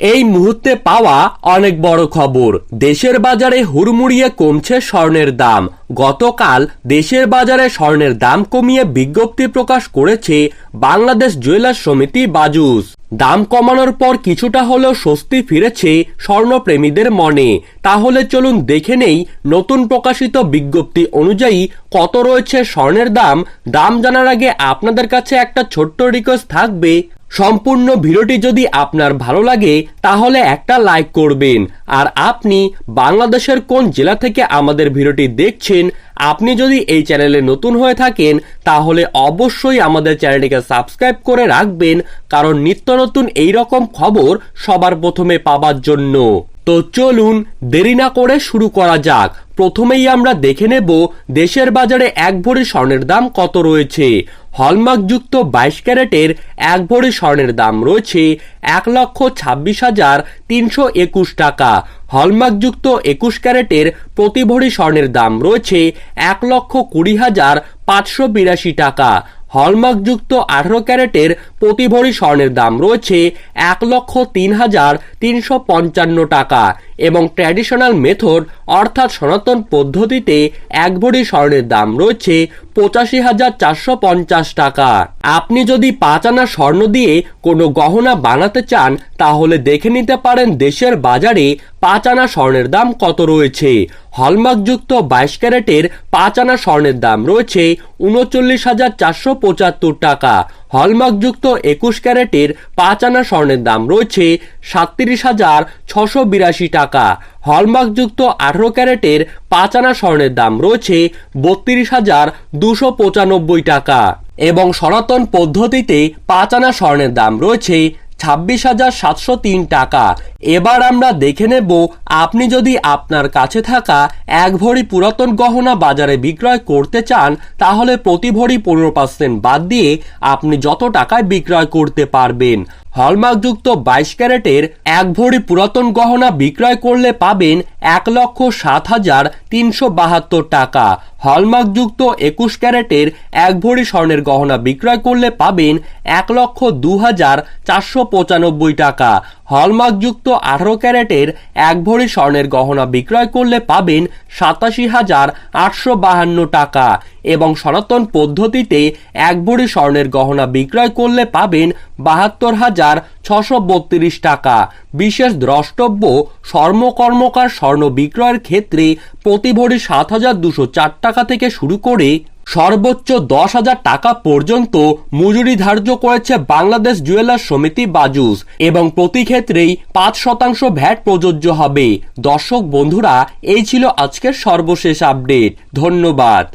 এই মুহূর্তে পাওয়া অনেক বড় খবর। দেশের বাজারে হুড়মুড়িয়ে কমছে স্বর্ণের দাম। গতকাল দেশের বাজারে স্বর্ণের দাম কমিয়ে বিজ্ঞপ্তি প্রকাশ করেছে বাংলাদেশ জুয়েলার্স সমিতি বাজুস। দাম কমানোর পর কিছুটা হলেও স্বস্তি ফিরেছে স্বর্ণপ্রেমীদের মনে। তাহলে চলুন দেখে নেই নতুন প্রকাশিত বিজ্ঞপ্তি অনুযায়ী কত রয়েছে স্বর্ণের দাম। দাম জানার আগে আপনাদের কাছে একটা ছোট্ট রিকোয়েস্ট থাকবে। সম্পূর্ণ ভিডিওটি যদি আপনার ভালো লাগে, তাহলে একটা লাইক করবেন। আর আপনি বাংলাদেশের কোন জেলা থেকে আমাদের ভিডিওটি দেখছেন, আপনি যদি এই চ্যানেলে নতুন হয়ে থাকেন, তাহলে অবশ্যই আমাদের চ্যানেলটিকে সাবস্ক্রাইব করে রাখবেন, কারণ নিত্য নতুন এই রকম খবর সবার প্রথমে পাবার জন্য। তো চলুন দেরি না করে শুরু করা যাক। প্রথমেই আমরা দেখে নেব, দেশের বাজারে এক ভরি স্বর্ণের দাম কত রয়েছে। হলমার্কযুক্ত বাইশ ক্যারেটের এক ভরি স্বর্ণের দাম রয়েছে এক লক্ষ ছাব্বিশ হাজার তিনশো একুশ টাকা। হলমার্কযুক্ত একুশ ক্যারেটের প্রতি ভরি স্বর্ণের দাম রয়েছে এক লক্ষ কুড়ি হাজার পাঁচশো বিরাশি টাকা। হলমার্কযুক্ত আঠারো ক্যারেটের প্রতি ভরি স্বর্ণের দাম রয়েছে এক লক্ষ তিন হাজার তিনশো পঞ্চান্ন টাকা। এবং ট্র্যাডিশনাল মেথড অর্থাৎ সনাতন পদ্ধতিতে এক ভরি স্বর্ণের দাম রয়েছে পঁচাশি হাজার চারশো পঞ্চাশ টাকা। আপনি যদি পাঁচ আনা স্বর্ণ দিয়ে কোনো গহনা বানাতে চান, তাহলে দেখে নিতে পারেন দেশের বাজারে পাঁচ আনা স্বর্ণের দাম কত রয়েছে। হলমার্কযুক্ত বাইশ ক্যারেটের পাঁচ আনা স্বর্ণের দাম রয়েছে উনচল্লিশ হাজার চারশো পঁচাত্তর টাকা। হলমার্কযুক্ত একুশ ক্যারেটের পাঁচ আনা স্বর্ণের দাম রয়েছে সাতত্রিশ হাজার ছশো বিরাশি টাকা। হলমার্কযুক্ত আঠারো ক্যারেটের পাঁচ আনা স্বর্ণের দাম রয়েছে বত্রিশ হাজার দুশো পঁচানব্বই টাকা। এবং সনাতন পদ্ধতিতে পাঁচ আনা স্বর্ণের দাম রয়েছে ছাব্বিশ হাজার সাতশো তিন টাকা। এবার আমরা দেখে নেব আপনি যদি আপনার কাছে থাকা এক ভরি পুরাতন গহনা বাজারে বিক্রয় করতে চান, তাহলে প্রতি ভরি পনেরো পার্সেন্ট বাদ দিয়ে আপনি যত টাকায় বিক্রয় করতে পারবেন। হলমার্কযুক্ত বাইশ ক্যারেটের এক ভরি পুরাতন গহনা বিক্রয় করলে পাবেন এক লক্ষ সাত হাজার তিনশো বাহাত্তর টাকা। হলমার্কযুক্ত একুশ ক্যারেটের এক ভরি স্বর্ণের গহনা বিক্রয় করলে পাবেন এক লক্ষ দু হাজার চারশো পঁচানব্বই টাকা। হলমার্কযুক্ত আঠারো ক্যারেটের এক ভরি স্বর্ণের গহনা বিক্রয় করলে পাবেন সাতাশি হাজার আটশো বাহান্ন টাকা এবং সনাতন পদ্ধতিতে এক ভরি স্বর্ণের গহনা বিক্রয় করলে পাবেন বাহাত্তর হাজার ছশো বত্রিশ টাকা। বিশেষ দ্রষ্টব্য স্বর্ণকর্মকার স্বর্ণ বিক্রয়ের ক্ষেত্রে প্রতি ভরি সাত হাজার দুশো চার টাকা থেকে শুরু করে সর্বোচ্চ দশ হাজার টাকা পর্যন্ত মজুরি ধার্য করেছে বাংলাদেশ জুয়েলার সমিতি বাজুস, এবং প্রতি ক্ষেত্রেই পাঁচ শতাংশ ভ্যাট প্রযোজ্য হবে। দর্শক বন্ধুরা, এই ছিল আজকের সর্বশেষ আপডেট। ধন্যবাদ।